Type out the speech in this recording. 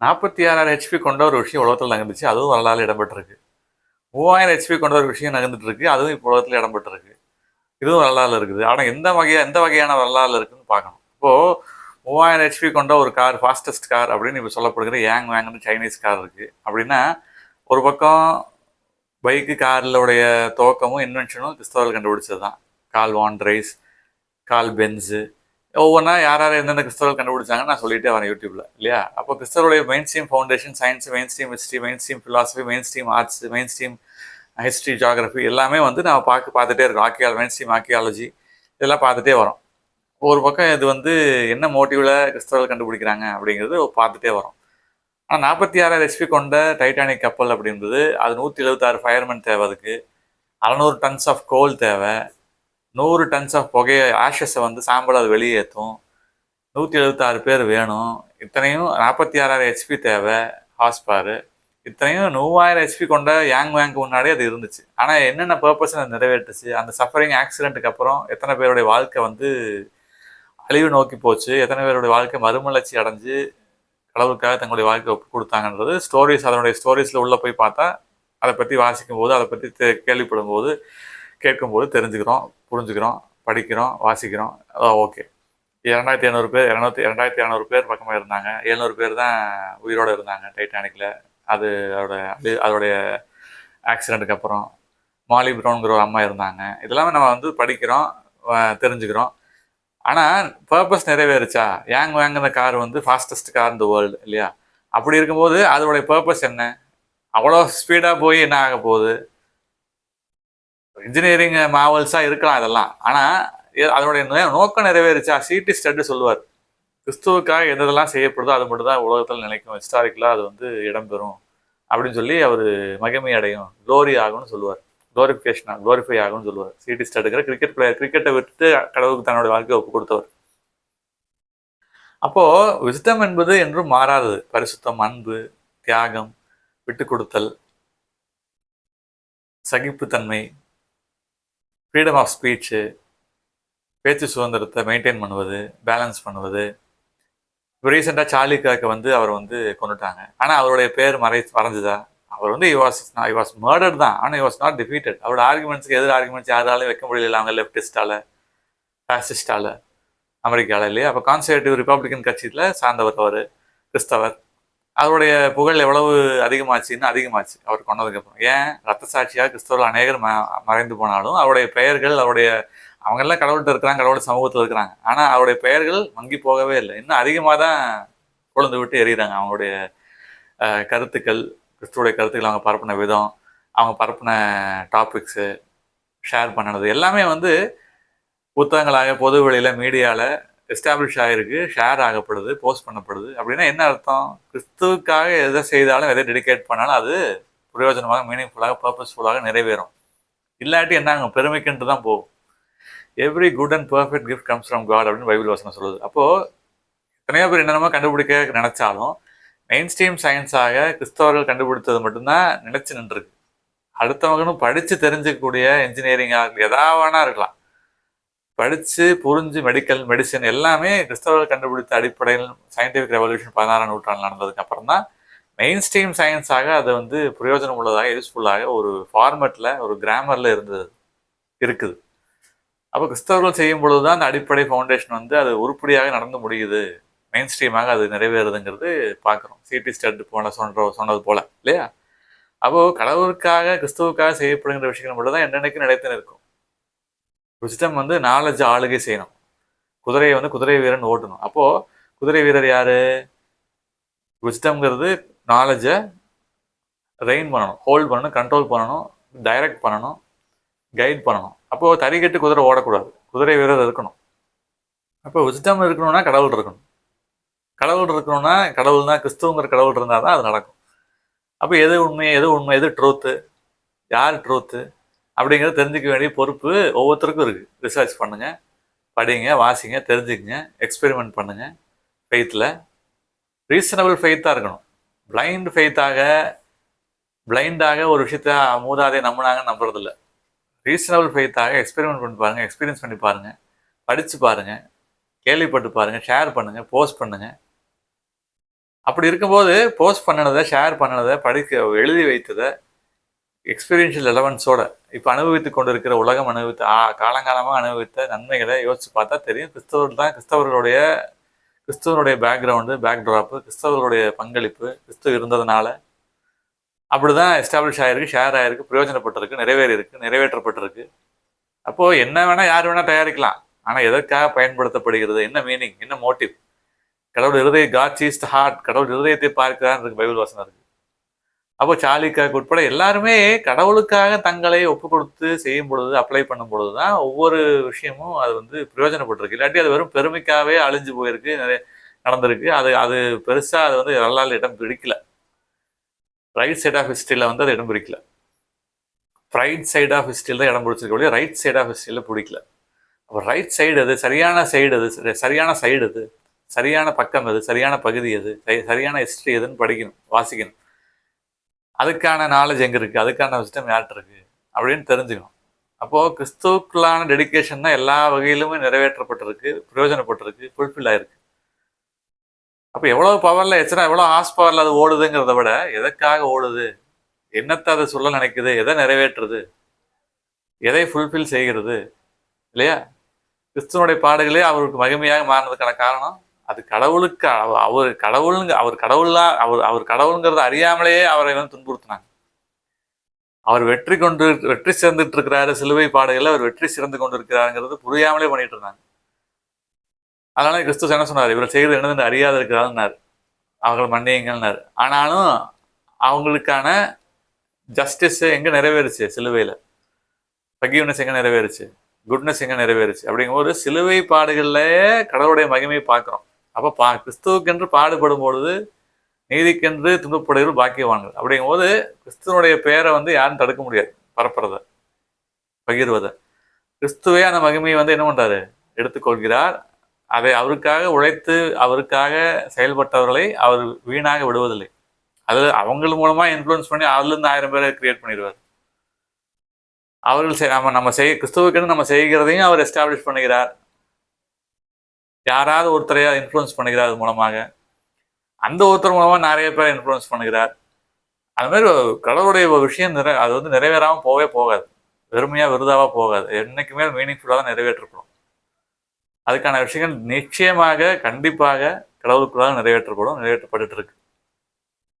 நாற்பத்தி ஆறாயிரம் ஹெச்பி கொண்ட ஒரு விஷயம் உலகத்தில் நகர்ந்துச்சு. அதுவும் வரலாறு இடம்பெற்றிருக்கு. மூவாயிரம் ஹெச்பி கொண்ட ஒரு விஷயம் நகர்ந்துட்டு இருக்கு அதுவும் இப்போ உலகத்தில் இடம்பெற்றிருக்கு. இதுவும் வரலாறுல இருக்குது. ஆனால் எந்த வகையாக எந்த வகையான வரலாறு இருக்குன்னு பார்க்கணும். இப்போது மூவாயிரம் ஹெச்பி கொண்ட ஒரு கார் ஃபாஸ்டஸ்ட் கார் அப்படின்னு இப்போ சொல்லப்படுகிற ஏங் வேங்னு சைனீஸ் கார் இருக்குது அப்படின்னா ஒரு பக்கம் பைக்கு காரிலுடைய துவக்கமும் இன்வென்ஷனும் கிறிஸ்தவர்கள் கண்டுபிடிச்சது தான் கால் வான் ரைஸ் கால் பென்ஸு ஒவ்வொன்றா யார் யார் எந்தெந்த கிறிஸ்தவர்கள் கண்டுபிடிச்சாங்கன்னு நான் சொல்லிட்டே வரேன் யூடியூப்ல இல்லையா? அப்போ கிறிஸ்தவருடைய main stream foundation science main stream history main stream philosophy main stream arts main stream history geography எல்லாமே வந்து நான் பார்க்க பார்த்துட்டே இருக்கோம். ஆக்கியால் மெயின் ஸ்ட்ரீம் ஆக்கியாலஜி இதெல்லாம் பார்த்துட்டே வரோம். ஒரு பக்கம் இது வந்து என்ன மோட்டிவில் கிறிஸ்தவர்கள் கண்டுபிடிக்கிறாங்க அப்படிங்கிறது பார்த்துட்டே வரோம். ஆனால் நாற்பத்தி ஆறாயிரம் ரெசிபி கொண்ட டைட்டானிக் கப்பல் அப்படின்றது அது நூற்றி எழுபத்தாறு ஃபயர்மேன் தேவை அதுக்கு. அறநூறு டன்ஸ் ஆஃப் கோல் தேவை. நூறு டன்ஸ் ஆஃப் புகையை ஆஷஸை வந்து சாம்பல் அது வெளியேற்றும் நூற்றி எழுபத்தாறு பேர் வேணும். இத்தனையும் நாற்பத்தி ஆறாயிரம் ஹெச்பி தேவை ஹாஸ்பாரு இத்தனையும் மூவாயிரம் ஹெச்பி கொண்ட யாங் வேங்க் முன்னாடி அது இருந்துச்சு. ஆனால் என்னென்ன பர்பஸ் அது நிறைவேற்றுச்சு. அந்த சஃபரிங் ஆக்சிடென்ட்டுக்கு அப்புறம் எத்தனை பேருடைய வாழ்க்கை வந்து அழிவு நோக்கி போச்சு. எத்தனை பேருடைய வாழ்க்கை மறுமலர்ச்சி அடைஞ்சு கடவுளுக்காக தங்களுடைய வாழ்க்கை ஒப்பு கொடுத்தாங்கன்றது ஸ்டோரிஸ் அதனுடைய ஸ்டோரிஸில் உள்ளே போய் பார்த்தா அதை பற்றி வாசிக்கும் போது அதை பற்றி கேள்விப்படும் போது கேட்கும்போது தெரிஞ்சுக்கிறோம். புரிஞ்சுக்கிறோம் படிக்கிறோம் வாசிக்கிறோம். ஓகே. இரண்டாயிரத்தி ஐநூறு பேர் இரநூத்தி இரண்டாயிரத்தி இரநூறு பேர் பக்கமாக இருந்தாங்க. எழுநூறு பேர் தான் உயிரோடு இருந்தாங்க டைட்டானிக்கில் அது அதோட அது- அதோடைய ஆக்சிடெண்ட்டுக்கு அப்புறம் மாலி ப்ரௌன்கிற ஒரு அம்மா இருந்தாங்க. இதெல்லாமே நம்ம வந்து படிக்கிறோம் தெரிஞ்சுக்கிறோம். ஆனால் பர்பஸ் நிறைவேறுச்சா? யாங் வேங்கிற கார் வந்து ஃபாஸ்டஸ்ட் கார் இந்த வேர்ல்டு இல்லையா? அப்படி இருக்கும்போது அதோடைய பர்பஸ் என்ன? அவ்வளோ ஸ்பீடாக போய் என்ன ஆக போகுது? இன்ஜினியரிங் மாவல்ஸாக இருக்கலாம் இதெல்லாம். ஆனால் அதனுடைய நோக்கம் நிறைவேறிச்சா? சிடி ஸ்டட்டு சொல்லுவார். கிறிஸ்துவுக்காக எதெல்லாம் செய்யப்படுதோ அது மட்டும் தான் உலகத்தில் நிலைக்கும். ஹிஸ்டாரிக்கலாக அது வந்து இடம்பெறும். அப்படின்னு சொல்லி அவர் மகிமை அடையும். க்ளோரி ஆகும்னு சொல்லுவார். க்ளோரிஃபிகேஷன் க்ளோரிஃபை ஆகும்னு சொல்லுவார். சிடி ஸ்டட்டுங்கிற கிரிக்கெட் பிளேயர் கிரிக்கெட்டை விட்டு கடவுளுக்கு தன்னோட வாழ்க்கையை ஒப்பு கொடுத்தவர். அப்போது விஸ்டம் என்பது என்றும் மாறாதது. பரிசுத்தம் அன்பு தியாகம் விட்டு கொடுத்தல் சகிப்புத்தன்மை ஃப்ரீடம் ஆஃப் ஸ்பீச்சு பேச்சு சுதந்திரத்தை மெயின்டைன் பண்ணுவது பேலன்ஸ் பண்ணுவது. இப்போ ரீசெண்டாக சார்லிக்காக்கு வந்து அவர் வந்து கொண்டுட்டாங்க. ஆனால் அவருடைய பேர் மறை மறைஞ்சுதா? அவர் வந்து I was I was murder தான். ஆனால் ஐ வாஸ் நாட் டிஃபீட்டட் அவரோட ஆர்குமெண்ட்ஸ்க்கு எதிர் ஆர்குமெண்ட்ஸ் யாராலையும் வைக்க முடியல. அவங்க லெஃப்டிஸ்டால ஃபேசிஸ்டால அமெரிக்காவில் இல்லையா? அப்போ கான்சர்வேட்டிவ் ரிப்பப்ளிகன் கட்சியில் சார்ந்தவர் அவர் கிறிஸ்தவர். அவருடைய புகழ் எவ்வளவு அதிகமாச்சுன்னு அதிகமாச்சு. அவர் கொண்டதுக்கப்புறம் ஏன்? ரத்த சாட்சியாக கிறிஸ்தவர்கள் அநேகர் ம மறைந்து போனாலும் அவருடைய பெயர்கள் அவருடைய அவங்கெல்லாம் கடவுள்கிட்ட இருக்கிறாங்க கடவுள் சமூகத்தில் இருக்கிறாங்க. ஆனால் அவருடைய பெயர்கள் மங்கி போகவே இல்லை. இன்னும் அதிகமாக தான் கொழுந்து விட்டு எறிகிறாங்க. அவங்களுடைய கருத்துக்கள் கிறிஸ்துவோடைய கருத்துக்கள் அவங்க பரப்பின விதம் அவங்க பரப்பின டாபிக்ஸு ஷேர் பண்ணினது எல்லாமே வந்து புத்தகங்களாக பொது வெளியில் மீடியாவில் எஸ்டாப்ளிஷ் ஆகிருக்கு ஷேர் ஆகப்படுது போஸ்ட் பண்ணப்படுது. அப்படின்னா என்ன அர்த்தம்? கிறிஸ்துவுக்காக எதை செய்தாலும் எதை டெடிகேட் பண்ணாலும் அது பிரயோஜனமாக மீனிங்ஃபுல்லாக பர்பஸ்ஃபுல்லாக நிறைவேறும். இல்லாட்டி என்ன ஆகும் பெருமைக்குன்ட்டு தான் போகும். Every good and perfect gift comes from God அப்படின்னு பைபிள் வசனம் சொல்லுது. அப்போது எத்தனையோ பேர் என்னென்னமோ கண்டுபிடிக்க நினச்சாலும் மெயின் ஸ்ட்ரீம் சயின்ஸாக கிறிஸ்தவர்கள் கண்டுபிடித்தது மட்டும்தான் நினச்சி நின்றுருக்கு. அடுத்தவங்களும் படித்து தெரிஞ்சுக்கக்கூடிய இன்ஜினியரிங்காக எதாவானா இருக்கலாம். படித்து புரிஞ்சு மெடிக்கல் மெடிசன் எல்லாமே கிறிஸ்தவர்கள் கண்டுபிடித்த அடிப்படையில் சயின்டிஃபிக் ரெவல்யூஷன் பதினாறாம் நூற்றாண்டு நடந்ததுக்கு அப்புறம் தான் மெயின் ஸ்ட்ரீம் சயின்ஸாக அது வந்து பிரயோஜனம் உள்ளதாக யூஸ்ஃபுல்லாக ஒரு ஃபார்மெட்டில் ஒரு கிராமரில் இருந்தது இருக்குது. அப்போ கிறிஸ்தவர்கள் செய்யும் பொழுது தான் அந்த அடிப்படை ஃபவுண்டேஷன் வந்து அது உருப்படியாக நடந்து முடியுது. மெயின் ஸ்ட்ரீமாக அது நிறைவேறுதுங்கிறது பார்க்குறோம். சிடி ஸ்டட் போன சொன்ன சொன்னது போல் இல்லையா? அப்போது கடவுளுக்காக கிறிஸ்துவுக்காக செய்யப்படுகின்ற விஷயங்கள் மட்டும் தான் என்னென்னைக்கு நிலைத்து இருக்கும் விசிட்டம் வந்து நாலேஜ் ஆளுகை செய்யணும். குதிரையை வந்து குதிரை வீரன் ஓட்டணும். அப்போ குதிரை வீரர் யாரு? விசிட்டம்ங்கிறது நாலேஜை ரெயின் பண்ணணும். ஹோல்ட் பண்ணணும் கண்ட்ரோல் பண்ணணும் டைரக்ட் பண்ணணும் கைட் பண்ணணும். அப்போது தறிக்கட்டு குதிரை ஓடக்கூடாது. குதிரை வீரர் இருக்கணும். அப்போ விசிட்டம் இருக்கணும்னா கடவுள் இருக்கணும். கடவுள் இருக்கணும்னா கடவுள் தான் கிறிஸ்துவங்கிற கடவுள் இருந்தால் தான் அது நடக்கும். அப்போ எது உண்மை எது உண்மை எது ட்ரூத்து யார் ட்ரூத்து அப்படிங்கிறத தெரிஞ்சுக்க வேண்டிய பொறுப்பு ஒவ்வொருத்தருக்கும் இருக்குது ரிசர்ச் பண்ணுங்கள் படிங்க வாசிங்க தெரிஞ்சுக்கங்க எக்ஸ்பெரிமெண்ட் பண்ணுங்கள் ஃபெய்த்தில் ரீசனபிள் ஃபெய்த்தாக இருக்கணும். பிளைண்ட் ஃபெய்த்தாக பிளைண்டாக ஒரு விஷயத்த மூதாதை நம்பினாங்க நம்புறதில்ல. ரீசனபிள் ஃபெய்த்தாக எக்ஸ்பெரிமெண்ட் பண்ணி பாருங்கள் எக்ஸ்பீரியன்ஸ் பண்ணி பாருங்கள் படித்து பாருங்க கேள்விப்பட்டு பாருங்கள் ஷேர் பண்ணுங்கள் போஸ்ட் பண்ணுங்கள் அப்படி இருக்கும்போது போஸ்ட் பண்ணினதை ஷேர் பண்ணினதை படிக்க எழுதி வைத்ததை எக்ஸ்பீரியன்ஷியல் ரெலவன்ஸோட இப்போ அனுபவித்து கொண்டிருக்கிற உலகம் அனுபவித்த ஆ- காலங்காலமாக அனுபவித்த நன்மைகளை யோசிச்சு பார்த்தா தெரியும். கிறிஸ்தவர்கள் தான் கிறிஸ்தவர்களுடைய கிறிஸ்தவனுடைய பேக்ரவுண்டு பேக்ட்ராப்பு கிறிஸ்தவர்களுடைய பங்களிப்பு கிறிஸ்துவ இருந்ததுனால அப்படிதான் எஸ்டாப்ளிஷ் ஆகிருக்கு ஷேர் ஆகிருக்கு பிரயோஜனப்பட்டிருக்கு நிறைவேறியிருக்கு நிறைவேற்றப்பட்டிருக்கு. அப்போது என்ன வேணால் யார் வேணால் தயாரிக்கலாம். ஆனால் எதற்காக பயன்படுத்தப்படுகிறது? என்ன மீனிங் என்ன மோட்டிவ் கடவுள் இருதய காட் சீஸ் த ஹார்ட் கடவுள் இருதயத்தை பார்க்கிறான் இருக்கு பைபிள் வசனம் இருக்குது அப்போ சாலிக்காக்கு உட்பட எல்லாருமே கடவுளுக்காக தங்களை ஒப்பு கொடுத்து செய்யும் பொழுது அப்ளை பண்ணும் பொழுது தான் ஒவ்வொரு விஷயமும் அது வந்து பிரயோஜனப்பட்டிருக்கு. இல்லாட்டி அது வெறும் பெருமைக்காகவே அழிஞ்சு போயிருக்கு நிறைய நடந்திருக்கு. அது அது பெருசாக அது வந்து வரலாறு இடம் பிடிக்கல. ரைட் சைட் ஆஃப் ஹிஸ்ட்ரியில் வந்து அது இடம் பிடிக்கல. ரைட் சைட் ஆஃப் ஹிஸ்ட்ரியில் தான் இடம் பிடிச்சிருக்க வழியே ரைட் சைட் ஆஃப் ஹிஸ்ட்ரியில் பிடிக்கல. அப்போ ரைட் சைடு அது சரியான சைடு அது சரியான சைடு அது சரியான பக்கம் அது சரியான பகுதி எது? சரியான ஹிஸ்ட்ரி எதுன்னு படிக்கணும் வாசிக்கணும். அதுக்கான நாலேஜ் எங்கே இருக்குது அதுக்கான விஸ்டம் யார்கிட்ட இருக்குது அப்படின்னு தெரிஞ்சுக்கணும். அப்போது கிறிஸ்துவுக்குள்ளான டெடிக்கேஷன் தான் எல்லா வகையிலுமே நிறைவேற்றப்பட்டிருக்கு பிரயோஜனப்பட்டிருக்கு ஃபுல்ஃபில் ஆயிருக்கு. அப்போ எவ்வளோ பவரில் எச்சனா எவ்வளோ ஹாஸ் பவரில் அது ஓடுதுங்கிறத விட எதற்காக ஓடுது? என்னத்தை அதை சொல்ல நினைக்குது? எதை நிறைவேற்றுது? எதை ஃபுல்ஃபில் செய்கிறது? இல்லையா? கிறிஸ்துவனுடைய பாடுகளே அவருக்கு மகிமையாக மாறினதுக்கான காரணம் அது கடவுளுக்கு அவ- அவர் கடவுளுங்க அவர் கடவுளா அவர் அவர் கடவுளுங்கிறத அறியாமலேயே அவரை வந்து துன்புறுத்தினாங்க. அவர் வெற்றி கொண்டு வெற்றி சிறந்துட்டு இருக்கிறாரு சிலுவை பாடுகளில் அவர் வெற்றி சிறந்து கொண்டு இருக்கிறாருங்கிறது புரியாமலே பண்ணிட்டு இருந்தாங்க. அதனால கிறிஸ்து என்ன சொன்னார்? இவர் செய்கிறது என்னது அறியாத இருக்கிறாருன்னாரு. அவர்கள் மன்னியுங்கள்னாரு. ஆனாலும் அவங்களுக்கான ஜஸ்டிஸ் எங்க நிறைவேறுச்சு? சிலுவையில். ஃபர்கிவ்னஸ் எங்க நிறைவேறுச்சு? குட்னஸ் எங்க நிறைவேறுச்சு? அப்படிங்கும்போது சிலுவை பாடுகளில் கடவுளுடைய மகிமையை பார்க்குறோம். அப்போ பா கிறிஸ்துவுக்கென்று பாடுபடும் பொழுது நீதிக்கென்று துன்பப்படுகிற பாக்கியவான்கள். அப்படிங்கும்போது கிறிஸ்துவனுடைய பெயரை வந்து யாரும் தடுக்க முடியாது பரப்புறத பகிர்வதை. கிறிஸ்துவே அந்த மகிமையை வந்து என்ன பண்ணுறாரு எடுத்துக்கொள்கிறார். அதை அவருக்காக உழைத்து அவருக்காக செயல்பட்டவர்களை அவர் வீணாக விடுவதில்லை. அதில் அவங்கள் மூலமாக இன்ஃப்ளூயன்ஸ் பண்ணி அதுலேருந்து ஆயிரம் பேரை கிரியேட் பண்ணிடுவார். அவர்கள் நம்ம நம்ம செய் கிறிஸ்துவுக்குன்னு நம்ம செய்கிறதையும் அவர் எஸ்டாப்ளிஷ் பண்ணுகிறார் யாராவது ஒருத்தரையா இன்ஃப்ளூயன்ஸ் பண்ணுகிறார் அது மூலமாக. அந்த ஒருத்தர் மூலமாக நிறைய பேர் இன்ஃப்ளூயன்ஸ் பண்ணுகிறார். அது மாதிரி கடவுளுடைய விஷயம் நிறை அது வந்து நிறைவேறாமல் போகவே போகாது. வெறுமையாக விருதாவாக போகாது. என்றைக்குமே மீனிங்ஃபுல்லாக தான் நிறைவேற்றப்படும் அதுக்கான விஷயங்கள் நிச்சயமாக கண்டிப்பாக கடவுளுக்குள்ளாக நிறைவேற்றப்படும் நிறைவேற்றப்பட்டு இருக்கு.